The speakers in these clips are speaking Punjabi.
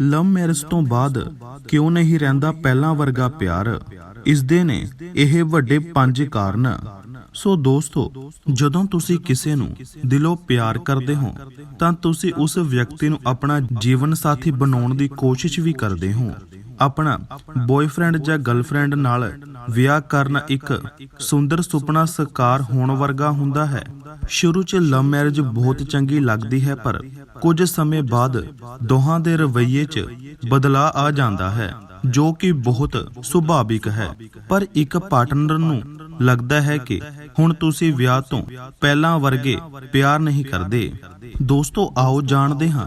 ਲਵ ਮੈਰਿਜ ਤੋਂ ਬਾਅਦ ਕਿਉਂ ਨਹੀਂ ਰਹਿੰਦਾ ਪਹਿਲਾਂ ਵਰਗਾ ਪਿਆਰ? ਇਸ ਦੇ ਨੇ ਇਹ ਵੱਡੇ ਪੰਜ ਕਾਰਨ। ਸੋ ਦੋਸਤੋ, ਜਦੋਂ ਤੁਸੀਂ ਕਿਸੇ ਨੂੰ ਦਿਲੋਂ ਪਿਆਰ ਕਰਦੇ ਹੋ, ਤਾਂ ਤੁਸੀਂ ਉਸ ਵਿਅਕਤੀ ਨੂੰ ਆਪਣਾ ਜੀਵਨ ਸਾਥੀ ਬਣਾਉਣ ਦੀ ਕੋਸ਼ਿਸ਼ ਵੀ ਕਰਦੇ ਹੋ। ਆਪਣਾ ਬॉयਫ੍ਰੈਂਡ ਜਾਂ ਗਰਲਫ੍ਰੈਂਡ ਨਾਲ ਵਿਆਹ ਕਰਨਾ ਇੱਕ ਸੁੰਦਰ ਸੁਪਨਾ ਸਾਕਾਰ ਹੋਣ ਵਰਗਾ ਹੁੰਦਾ ਹੈ। ਸ਼ੁਰੂ 'ਚ ਲਵ ਮੈਰਿਜ ਬਹੁਤ ਚੰਗੀ ਲੱਗਦੀ ਹੈ, ਪਰ ਕੁਝ ਸਮੇਂ ਬਾਅਦ ਦੋਹਾਂ ਦੇ ਰਵੱਈਏ 'ਚ ਬਦਲਾਅ ਆ ਜਾਂਦਾ ਹੈ, ਜੋ ਕਿ ਬਹੁਤ ਸੁਭਾਵਿਕ ਹੈ। ਪਰ ਇੱਕ ਪਾਰਟਨਰ ਨੂੰ ਲੱਗਦਾ ਹੈ ਕਿ ਹੁਣ ਤੁਸੀਂ ਵਿਆਹ ਤੋਂ ਪਹਿਲਾਂ ਵਰਗੇ ਪਿਆਰ ਨਹੀਂ ਕਰਦੇ। ਦੋਸਤੋ, ਆਓ ਜਾਣਦੇ ਹਾਂ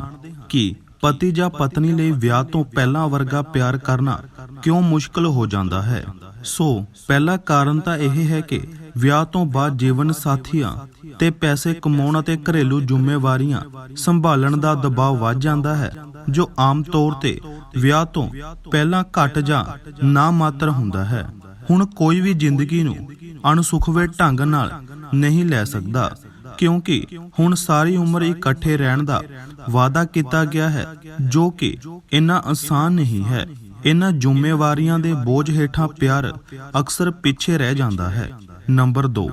ਕਿ ਪਤੀ ਜਾਂ ਪਤਨੀ ਲਈ ਵਿਆਹ ਤੋਂ ਪਹਿਲਾਂ ਵਰਗਾ ਪਿਆਰ ਕਰਨਾ ਕਿਉਂ ਮੁਸ਼ਕਲ ਹੋ ਜਾਂਦਾ ਹੈ? ਸੋ ਪਹਿਲਾ ਕਾਰਨ ਤਾਂ ਇਹ ਹੈ ਕਿ ਵਿਆਹ ਤੋਂ ਬਾਅਦ ਜੀਵਨ ਸਾਥੀਆਂ ਤੇ ਪੈਸੇ ਕਮਾਉਣ ਅਤੇ ਘਰੇਲੂ ਜ਼ਿੰਮੇਵਾਰੀਆਂ ਸੰਭਾਲਣ ਦਾ ਦਬਾਅ ਵੱਧ ਜਾਂਦਾ ਹੈ, ਜੋ ਆਮ ਤੌਰ ਤੇ ਵਿਆਹ ਤੋਂ ਪਹਿਲਾਂ ਘੱਟ ਜਾਂ ਨਾ ਮਾਤਰ ਹੁੰਦਾ ਹੈ। ਹੁਣ ਕੋਈ ਵੀ ਜ਼ਿੰਦਗੀ ਨੂੰ ਅਣਸੁਖਵੇਂ ਢੰਗ ਨਾਲ ਨਹੀਂ ਲੈ ਸਕਦਾ, ਕਿਉਂਕਿ ਹੁਣ ਸਾਰੀ ਉਮਰ ਇਕੱਠੇ ਰਹਿਣ ਦਾ ਵਾਅਦਾ ਕੀਤਾ ਗਿਆ ਹੈ, ਜੋ ਕਿ ਇੰਨਾ ਆਸਾਨ ਨਹੀਂ ਹੈ। ਇਹਨਾਂ ਜ਼ਿੰਮੇਵਾਰੀਆਂ ਦੇ ਬੋਝ ਹੇਠਾਂ ਪਿਆਰ ਅਕਸਰ ਪਿੱਛੇ ਰਹਿ ਜਾਂਦਾ ਹੈ। ਨੰਬਰ 2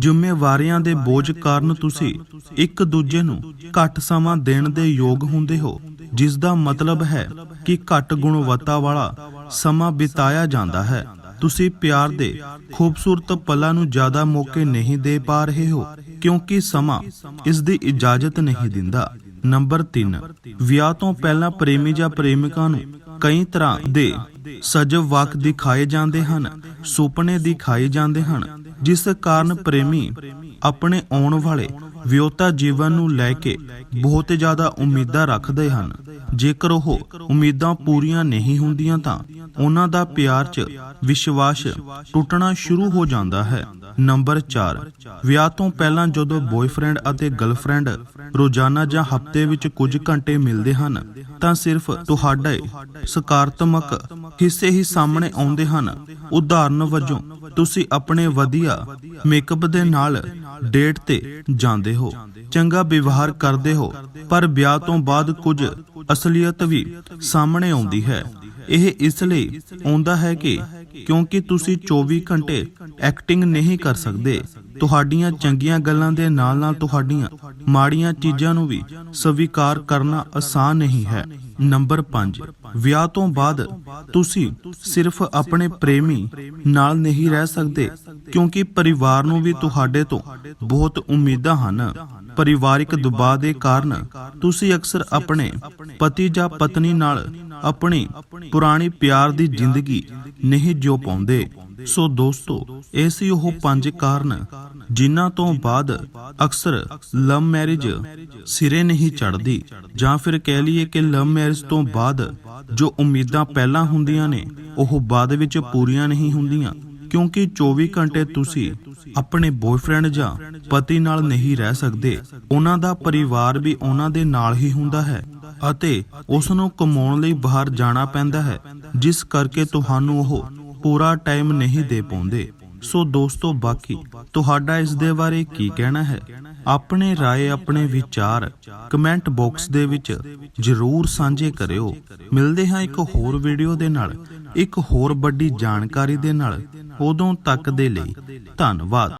ਜ਼ਿੰਮੇਵਾਰੀਆਂ ਦੇ ਬੋਝ ਕਾਰਨ ਤੁਸੀਂ ਇੱਕ ਦੂਜੇ ਨੂੰ ਘੱਟ ਸਮਾਂ ਦੇਣ ਦੇ ਯੋਗ ਹੁੰਦੇ ਹੋ ਜਿਸ ਦਾ ਮਤਲਬ ਹੈ ਕਿ ਘੱਟ ਗੁਣਵੱਤਾ ਵਾਲਾ ਸਮਾਂ ਬਿਤਾਇਆ ਜਾਂਦਾ ਹੈ। ਤੁਸੀਂ ਪਿਆਰ ਦੇ ਖੂਬਸੂਰਤ ਪਲਾਂ ਨੂੰ ਜ਼ਿਆਦਾ ਮੌਕੇ ਨਹੀਂ ਦੇ ਪਾ ਰਹੇ ਹੋ, ਕਿਉਂਕਿ ਸਮਾਂ ਇਸ ਦੀ ਇਜਾਜ਼ਤ ਨਹੀਂ ਦਿੰਦਾ। ਨੰਬਰ 3 ਵਿਆਹ ਤੋਂ ਪਹਿਲਾਂ ਪ੍ਰੇਮੀ ਜਾਂ ਪ੍ਰੇਮਿਕਾ ਨੂੰ ਕਈ ਤਰ੍ਹਾਂ ਦੇ ਸਜਵ ਵਾਕ ਦਿਖਾਏ ਜਾਂਦੇ ਹਨ, ਸੁਪਨੇ ਦਿਖਾਏ ਜਾਂਦੇ ਹਨ, ਜਿਸ ਕਾਰਨ ਪ੍ਰੇਮੀ ਆਪਣੇ ਆਉਣ ਵਾਲੇ ਵਿਆਹਤਾ ਜੀਵਨ ਨੂੰ ਲੈ ਕੇ ਬਹੁਤ ਜ਼ਿਆਦਾ ਉਮੀਦਾਂ ਰੱਖਦੇ ਹਨ। ਜੇਕਰ ਉਹ ਉਮੀਦਾਂ ਪੂਰੀਆਂ ਨਹੀਂ ਹੁੰਦੀਆਂ ਤਾਂ ਉਹਨਾਂ ਦਾ ਪਿਆਰ 'ਚ ਵਿਸ਼ਵਾਸ ਟੁੱਟਣਾ ਸ਼ੁਰੂ ਹੋ ਜਾਂਦਾ ਹੈ। ਨੰਬਰ 4 ਵਿਆਹ ਤੋਂ ਪਹਿਲਾਂ ਜਦੋਂ ਬॉयਫ੍ਰੈਂਡ ਅਤੇ ਗਰਲਫ੍ਰੈਂਡ ਰੋਜ਼ਾਨਾ ਜਾਂ ਹਫ਼ਤੇ ਵਿੱਚ ਕੁਝ ਘੰਟੇ ਮਿਲਦੇ ਹਨ, ਤਾਂ ਸਿਰਫ ਤੁਹਾਡੇ ਸਕਾਰਾਤਮਕ ਹਿੱਸੇ ਹੀ ਸਾਹਮਣੇ ਆਉਂਦੇ ਹਨ। ਉਦਾਹਰਨ ਵਜੋਂ, ਤੁਸੀਂ ਆਪਣੇ ਵਧੀਆ ਮੇਕਅਪ ਦੇ ਨਾਲ ਡੇਟ ਤੇ ਜਾਂਦੇ ਹੋ, ਚੰਗਾ ਵਿਵਹਾਰ ਕਰਦੇ ਹੋ, ਪਰ ਵਿਆਹ ਤੋਂ ਬਾਅਦ ਕੁਝ ਅਸਲੀਅਤ ਵੀ ਸਾਹਮਣੇ ਆਉਂਦੀ ਹੈ। ਇਹ ਇਸ ਲਈ ਆਉਂਦਾ ਹੈ ਕਿ ਕਿਉਂਕਿ ਤੁਸੀਂ 24 ਘੰਟੇ ਐਕਟਿੰਗ ਨਹੀਂ ਕਰ ਸਕਦੇ ਤੁਹਾਡੀਆਂ ਚੰਗੀਆਂ ਗੱਲਾਂ ਦੇ ਨਾਲ-ਨਾਲ ਤੁਹਾਡੀਆਂ ਮਾੜੀਆਂ ਚੀਜ਼ਾਂ ਨੂੰ ਵੀ ਸਵੀਕਾਰ ਕਰਨਾ ਆਸਾਨ ਨਹੀਂ ਹੈ। ਨੰਬਰ 5 ਵਿਆਹ ਤੋਂ ਬਾਅਦ ਤੁਸੀਂ ਸਿਰਫ ਆਪਣੇ ਪ੍ਰੇਮੀ ਨਾਲ ਨਹੀਂ ਰਹਿ ਸਕਦੇ, ਕਿਉਂਕਿ ਪਰਿਵਾਰ ਨੂੰ ਵੀ ਤੁਹਾਡੇ ਤੋਂ ਬਹੁਤ ਉਮੀਦਾਂ ਹਨ। ਪਰਿਵਾਰਿਕ ਦਬਾਅ ਦੇ ਕਾਰਨ ਤੁਸੀਂ ਅਕਸਰ ਆਪਣੇ ਪਤੀ ਜਾਂ ਪਤਨੀ ਨਾਲ ਆਪਣੀ ਪੁਰਾਣੀ ਪਿਆਰ ਦੀ ਜ਼ਿੰਦਗੀ ਨਹੀਂ ਜਿਉ ਪਾਉਂਦੇ। ਸੋ ਦੋਸਤੋ, ਇਹ ਸੀ ਉਹ ਪੰਜ ਕਾਰਨ, ਜਿਨ੍ਹਾਂ ਤੋਂ ਬਾਅਦ ਅਕਸਰ ਲਵ ਮੈਰਿਜ ਸਿਰੇ ਨਹੀਂ ਚੜਦੀ ਜਾਂ ਫਿਰ ਕਹਿ ਲਈਏ ਕਿ ਲਵ ਮੈਰਿਜ ਤੋਂ ਬਾਅਦ ਜੋ ਉਮੀਦਾਂ ਪਹਿਲਾਂ ਹੁੰਦੀਆਂ ਨੇ, ਉਹ ਬਾਅਦ ਵਿੱਚ ਪੂਰੀਆਂ ਨਹੀਂ ਹੁੰਦੀਆਂ, ਕਿਉਂਕਿ 24 ਘੰਟੇ ਤੁਸੀਂ ਆਪਣੇ ਬॉयਫ੍ਰੈਂਡ ਜਾਂ ਪਤੀ ਨਾਲ ਨਹੀਂ ਰਹਿ ਸਕਦੇ, ਉਹਨਾਂ ਦਾ ਪਰਿਵਾਰ ਵੀ ਉਹਨਾਂ ਦੇ ਨਾਲ ਹੀ ਹੁੰਦਾ ਹੈ, ਅਤੇ ਉਸ ਨੂੰ ਕਮਾਉਣ ਲਈ ਬਾਹਰ ਜਾਣਾ ਪੈਂਦਾ ਹੈ, ਜਿਸ ਕਰਕੇ ਤੁਹਾਨੂੰ ਉਹ ਪੂਰਾ ਟਾਈਮ ਨਹੀਂ ਦੇ ਪਾਉਂਦੇ ਸੋ ਦੋਸਤੋ ਬਾਕੀ ਤੁਹਾਡਾ ਇਸ ਦੇ ਬਾਰੇ ਕੀ ਕਹਿਣਾ ਹੈ ਆਪਣੇ رائے ਆਪਣੇ ਵਿਚਾਰ ਕਮੈਂਟ ਬਾਕਸ ਦੇ ਵਿੱਚ ਜਰੂਰ ਸਾਂਝੇ ਕਰਿਓ ਮਿਲਦੇ ਹਾਂ ਇੱਕ ਹੋਰ ਵੀਡੀਓ ਦੇ ਨਾਲ ਇੱਕ ਹੋਰ ਵੱਡੀ ਜਾਣਕਾਰੀ ਦੇ ਨਾਲ ਉਦੋਂ ਤੱਕ ਦੇ ਲਈ ਧੰਨਵਾਦ